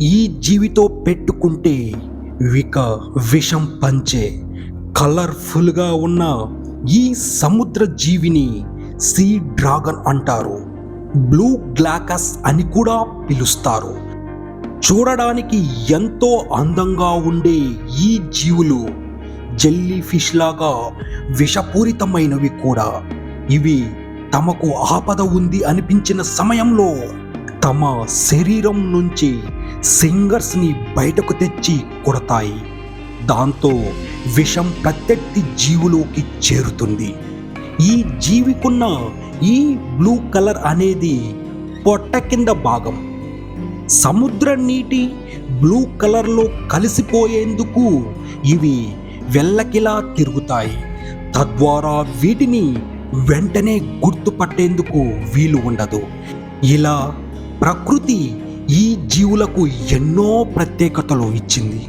ఈ జీవితో పెట్టుకుంటే విక విషం పంచే కలర్ఫుల్గా ఉన్న ఈ సముద్ర జీవిని సీ డ్రాగన్ అంటారు. బ్లూ గ్లాకస్ అని కూడా పిలుస్తారు. చూడడానికి ఎంతో అందంగా ఉండే ఈ జీవులు జెల్లీ ఫిష్ లాగా విషపూరితమైనవి కూడా. ఇవి తమకు ఆపద ఉంది అనిపించిన సమయంలో తమ శరీరం నుంచి సింగర్స్ని బయటకు తెచ్చి కొడతాయి. దాంతో విషం ప్రత్యర్థి జీవులోకి చేరుతుంది. ఈ జీవికున్న ఈ బ్లూ కలర్ అనేది పొట్ట కింద భాగం. సముద్ర నీటి బ్లూ కలర్లో కలిసిపోయేందుకు ఇవి వెళ్ళకిలా తిరుగుతాయి. తద్వారా వీటిని వెంటనే గుర్తుపట్టేందుకు వీలు ఉండదు. ఇలా ప్రకృతి ఈ జీవులకు ఎన్నో ప్రత్యేకతలు ఇచ్చింది.